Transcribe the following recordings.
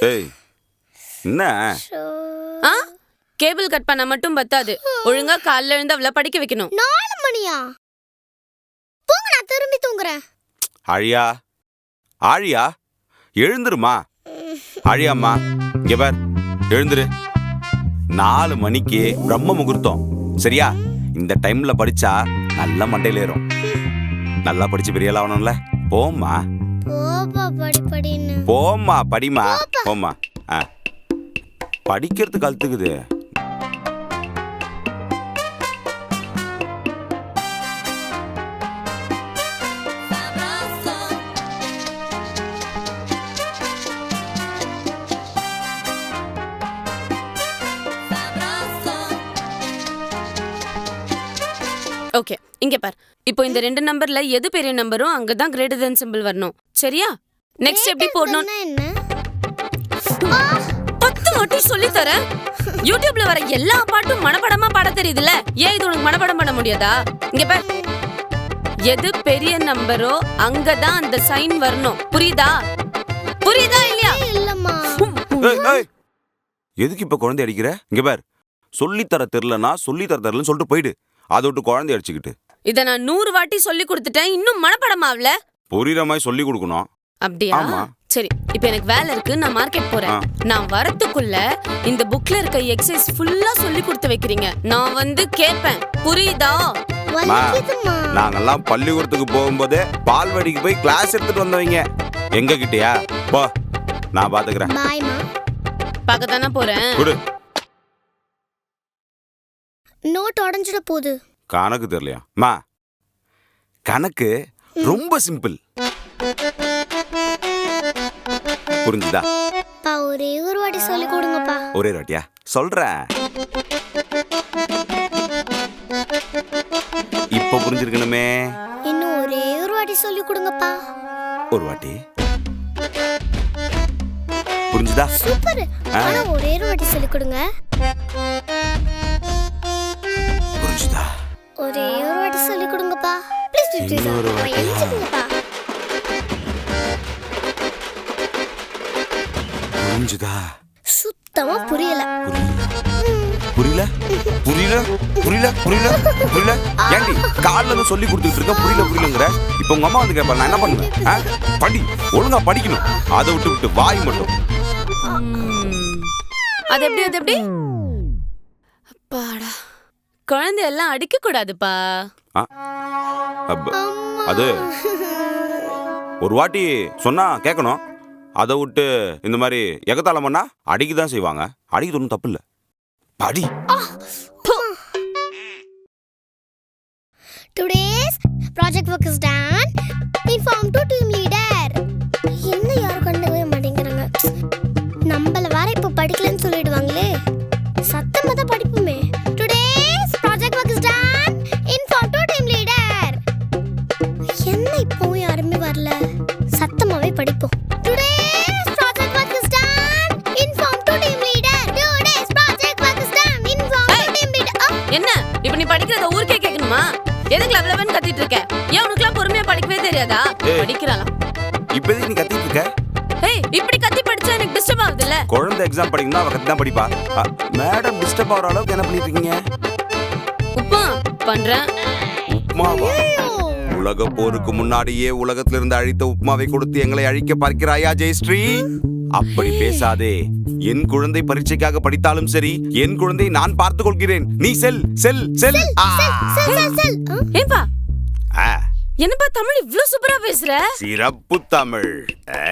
ஏய் என்ன? ஆ? Cable cut பண்ண மட்டும் பத்தாது. ஒழுங்கா காலைல எழுந்து அவளை படிக்க வைக்கணும். நாலு மணியா? போங்க நான் திரும்பி தூங்குறேன். ஆழியா? ஆழியா? எழுந்துருமா? ஆழியாம்மா இங்க பார். எழுந்துரு. நாலு மணிக்கு பிரம்ம முகூர்த்தம். சரியா? இந்த டைம்ல படிச்சா நல்ல மண்டையில ஏறும். நல்லா படிச்சு பெரிய ஆகணும்ல போம்மா. போப்பா படி படின்னு. போம்மா படிமா போம்மா. ஆ. படிக்கிறதுக்கு அழுத்துக்குது ஓகே இங்க பார். இப்போ இந்த ரெண்டு நம்பர்ல எது பெரிய நம்பரோ அங்கதான் கிரேட்டர் தென் சிம்பிள் வரணும். சரியா? நெக்ஸ்ட் எப்படி போடணும்? என்ன? பத்து வாட்டி சொல்லி தரேன் யூடியூப்ல வர எல்லா பாட்டும் மனப்படமா பாட தெரியுதுல ஏன் இது உனக்கு மனப்படம் பண்ண முடியாதா? இங்க பார். எது பெரிய நம்பரோ அங்கதான் அந்த சைன் வரணும். புரியுதா? புரியுதா இல்லையா? இல்லம்மா. ஏய், ஏய். எதுக்கு இப்ப குழந்தை அடிக்கிற? இங்க பார். சொல்லித்தர தெரிலனா சொல்லித்தர தெரிலன்னு சொல்லிட்டு போயிடு. அதை விட்டு குழந்தை அடிச்சுக்கிட்டு. இத நான் நூறு வாட்டி சொல்லி கொடுத்துட்டேன். இன்னும் மனப்படம் ஆகல புரியுற மாதிரி சொல்லி கொடுக்கணும். அப்படியா? ஆமா. சரி இப்போ எனக்கு வேலை இருக்கு. நான் மார்க்கெட் போறேன். நான் வரதுக்குள்ள இந்த புக்ல இருக்க எக்ஸசைஸ் ஃபுல்லா சொல்லி கொடுத்து வைக்கிறீங்க. நான் வந்து கேட்பேன். புரியுதா? வலிக்குதுமா நாங்கெல்லாம் பள்ளிக்கூடத்துக்கு போகும்போதே பால்வாடிக்கு போய் கிளாஸ் எடுத்துட்டு வந்தவங்க. எங்க கிட்டயா போ நான் பாத்துக்கிறேன். பாய்மா பார்க்க தானே போறேன். குடு. நோட் உடஞ்சிட போகுது. கணக்கு தெரியலையா? மா கணக்கு ரொம்ப சிம்பிள். புரிஞ்சுதா? பா ஒரே ஒரு வாட்டி சொல்லி கொடுங்கப்பா. ஒரே ராட்டியா சொல்றேன். இப்போ புரிஞ்சிருக்கணுமே. இன்னும் ஒரே ஒரு வாட்டி சொல்லி கொடுங்கப்பா. ஒரு வாட்டி. புரிஞ்சுதா? சூப்பர். ஆனா ஒரே ஒரு வாட்டி சொல்லி கொடுங்க. புரிஞ்சுதா ஒரே ஒரு வாட்டி சொல்லி கொடுங்கப்பா. ப்ளீஸ் ப்ளீஸ் ப்ளீஸ் இன்னொரு புரிஞ்சுதா சுத்தமா புரியல. புரியல? புரியல? புரியல? புரியல? புரியல? ஏண்டி காலைல இருந்து சொல்லி கொடுத்துட்டு இருக்க புரியல புரியலங்கிற? இப்போ உங்க அம்மா வந்து கேட்பாங்க நான் என்ன பண்ணுவேன்? படி ஒழுங்கா படிக்கணும். அதை விட்டு விட்டு வாய் மட்டும். அது எப்படி அது எப்படி? அப்பாடா. குழந்தை எல்லாம் அடிக்க கூடாதுப்பா. அது ஒரு வாட்டி சொன்னா கேட்கணும் அதை விட்டு இந்த மாதிரி எகத்தாளம் பண்ணா அடிக்க தான் செய்வாங்க. அடிக்கிறது ஒன்றும் தப்பு இல்லை. படி. Today's project work is done தெரியாதா ஏய். படிக்கிறாளாம். இப்போ எதுக்கு நீ கத்திட்டு இருக்க? ஏய் இப்படி கத்தி படிச்சா எனக்கு டிஸ்டர்ப் ஆகுதுல்ல? குழந்தை எக்ஸாம் படிக்கணும்னா அவ கத்தி தான் படிப்பா மேடம் டிஸ்டர்ப் ஆகிற அளவுக்கு என்ன பண்ணிட்டு இருக்கீங்க? பண்றேன். உப்மாவா உலக போருக்கு முன்னாடியே உலகத்துல இருந்து அழித்த உப்மாவை கொடுத்து எங்களை அழிக்க பார்க்கிறாயா ஜெயஸ்ரீ? அப்படி பேசாதே. என் குழந்தை பரீட்சைக்காக படித்தாலும் சரி என் குழந்தை நான் பார்த்துக் கொள்கிறேன். நீ செல் செல் செல். ஆ. செல் செல் செல் ஆ? ஏன்பா ஆ, என்னப்பா தமிழ் இவ்ளோ சூப்பரா பேசுற? சிறப்பு தமிழ். ஆ,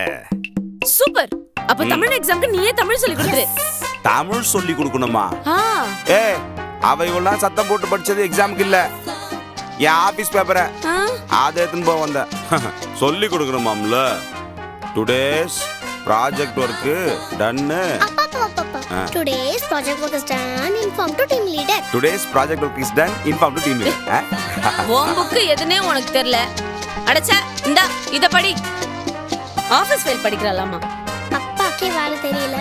சூப்பர். அப்ப தமிழ் எக்ஸாம்க்கு நீயே தமிழ் சொல்லி கொடுத்துரு. தமிழ் சொல்லி கொடுக்கணுமா? ஆ. ஏ அவ இவெல்லாம் சத்தம் போட்டு படிச்சது எக்ஸாமுக்கு இல்ல. என் ஆபீஸ் பேப்பரை ஆ. அதை எடுத்துன்னு போக வந்தேன் சொல்லி கொடுக்கணுமாம்ல? டுடேஸ் ப்ராஜெக்ட் ஒர்க்கு டன்னு Today's project work is done. Inform to team leader. Today's project work is done inform to team உன் புக்கு எதுனே உனக்கு தெரியல. அடச்சா இந்தா இத படி. ஆபீஸ் ஃபைல் படிக்கிறாளாமா? அப்பாக்கே வேலை தெரியல.